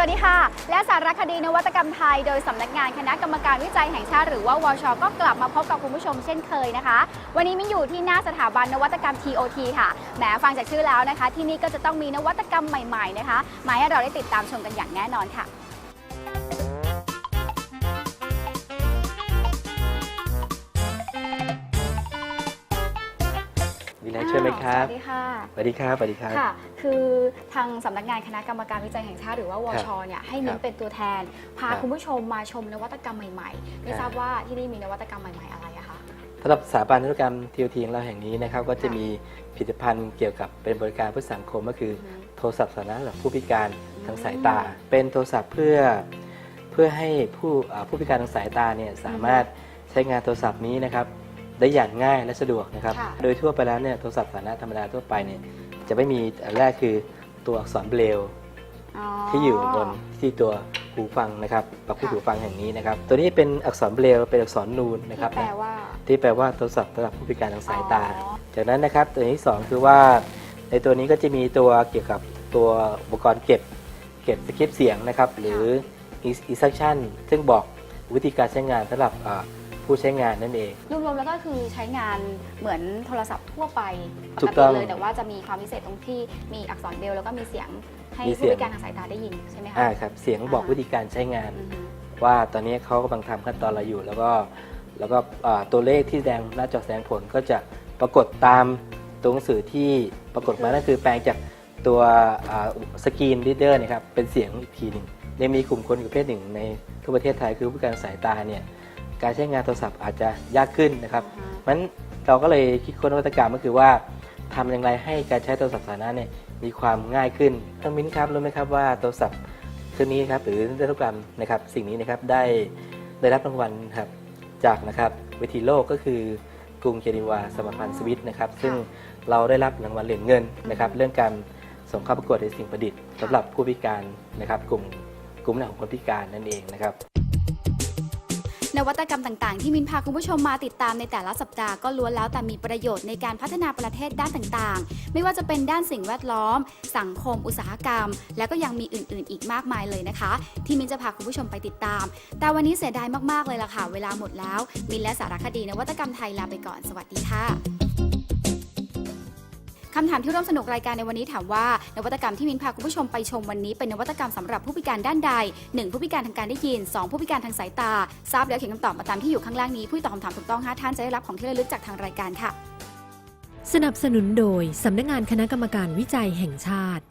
วัสดีค่ะ และสารคดีนวัตกรรมไทย โดยสำนักงานคณะกรรมการวิจัยแห่งชาติหรือว่าวช ก็กลับมาพบกับคุณผู้ชมเช่นเคยนะคะ วันนี้มิ้นอยู่ที่หน้าสถาบันนวัตกรรม TOT ค่ะแหมฟังจากชื่อแล้วนะคะ ที่นี่ก็จะต้องมีนวัตกรรมใหม่ๆนะคะมาให้เราได้ติดตามชมกันอย่างแน่นอนค่ะ มีอะไรช่วยไหมครับ สวัสดีค่ะ สวัสดีครับ สวัสดีครับ ค่ะ คือทางสำนักงานคณะกรรมการวิจัยแห่งชาติหรือว่าวชเนี่ยให้มิ้คนรับเป็นตัวแทน พาครับคุณผู้ชมมาชมนวัตกรรมใหม่ๆ ไม่ครับทราบว่าที่นี่มีนวัตกรรมใหม่ๆอะไรอะคะสำหรับสถาบันนวัตกรรมทีโอทีของเราแห่งนี้นะครับก็จะค่ะมีผลิตภัณฑ์เกี่ยวกับเป็นบริการเพื่อสังคมก็คืออือฮึโทรศัพท์สาธารณะสำหรับผู้พิการทางสายตาอืมเป็นโทรศัพท์เพื่อเพื่อให้ผู้อ่าผู้พิการทางสายตาเนี่ยสามารถใช้งานโทรศัพท์นี้นะครับ ได้อย่างง่ายและสะดวกนะครับ ค่ะ โดยทั่วไปแล้วเนี่ยโทรศัพท์สาธารณะธรรมดาทั่วไปเนี่ยจะไม่มีอันแรกคือตัวอักษรเบรลลที่อยู่บนที่ตัวหูฟังนะครับปรับผู้ค่ะ หูฟังแห่งนี้นะครับ ตัวนี้เป็นอักษรเบรลลเป็นอักษรนูนนะครับที่แปลว่า ที่แปลว่าโทรศัพท์สำหรับผู้พิการทางสายตา อ๋อ จากนั้นนะครับตัวที่สองคือว่า ในตัวนี้ก็จะมีตัวเกี่ยวกับตัวอุปกรณ์เก็บ เก็บสคริปต์เสียงนะครับ หรือ instruction ซึ่งบอกวิธีการใช้งานสำหรับอ่า ผู้ใช้งานนั่นเอง รวมๆแล้วก็คือใช้งานเหมือนโทรศัพท์ทั่วไปปถูกกต้ติอง เลยแต่ว่าจะมีความพิเศษตรงที่มีอักษรเบรลแล้วก็มีเสียงให้มีเสีผู้ยง พิการทางสายตาได้ยินใช่ไหมคะอ่าครับเสียงบอกอ่าวิธีการใช้งาน อือฮึ ว่าตอนนี้เขากำลังทำขั้นตอนอะไรอยู่ แล้วก็แล้วก็อ่าตัวเลขที่แสดงหน้าจอแสดงผลก็จะปรากฏตามตัวหนังสือที่ปรากฏมานั่นคือแปลงจากตัวสกรีนรีดเดอร์นะครับเป็นเสียงอีกทีหนึ่งยังมีกลุ่มคนประเภทหนึ่งในทั่วประเทศไทยคือผู้พิการสายตาเนี่ย การใช้งานโทรศัพท์อาจจะยากขึ้นนะครับอ่าฮะเพราะฉะนั้นเราก็เลยคิดค้นนวัตกรรมก็คือว่าทำอย่างไรให้การใช้โทรศัพท์สาธารณะเนี่ยมีความง่ายขึ้นท่านมิ้นครับรู้ไหมครับว่าโทรศัพท์เครื่องนี้ครับหรือนวัตกรรมนะครับสิ่งนี้นะครับได้ได้รับรางวัลครับจากนะครับเวทีโลกก็คือกรุงเจนีวาสมาพันธ์สวิตนะครับซึ่งเราได้รับรางวัลเหรียญเงินนะครับเรื่องการส่งเข้าประกวดในสิ่งประดิษฐ์สำหรับผู้พิการนะครับกลุ่มกลุ่มหน้าของคนพิการนั่นเองนะครับ นวัตกรรมต่างๆ ที่มินพาคุณผู้ชมมาติดตามในแต่ละสัปดาห์ก็ล้วนแล้วแต่มีประโยชน์ในการพัฒนาประเทศด้านต่างๆ ไม่ว่าจะเป็นด้านสิ่งแวดล้อม สังคม อุตสาหกรรม และก็ยังมีอื่นๆ อีกมากมายเลยนะคะ ที่มินจะพาคุณผู้ชมไปติดตาม แต่วันนี้เสียดายมากๆเลยล่ะค่ะ เวลาหมดแล้ว มินและสารคดีนวัตกรรมไทยลาไปก่อน สวัสดีค่ะ คำถามที่ร่วมสนุกรายการในวันนี้ถามว่า นวัตกรรมที่มินพาคุณผู้ชมไปชมวันนี้เป็นนวัตกรรมสำหรับผู้พิการด้านใด 1. ผู้พิการทางการได้ยิน 2. ผู้พิการทางสายตา ทราบแล้วเขียนคำตอบมาตามที่อยู่ข้างล่างนี้ผู้ตอบคำถามถูกต้อง5ท่านจะได้รับของที่ระลึกจากทางรายการค่ะ สนับสนุนโดยสำนักงานคณะกรรมการวิจัยแห่งชาติ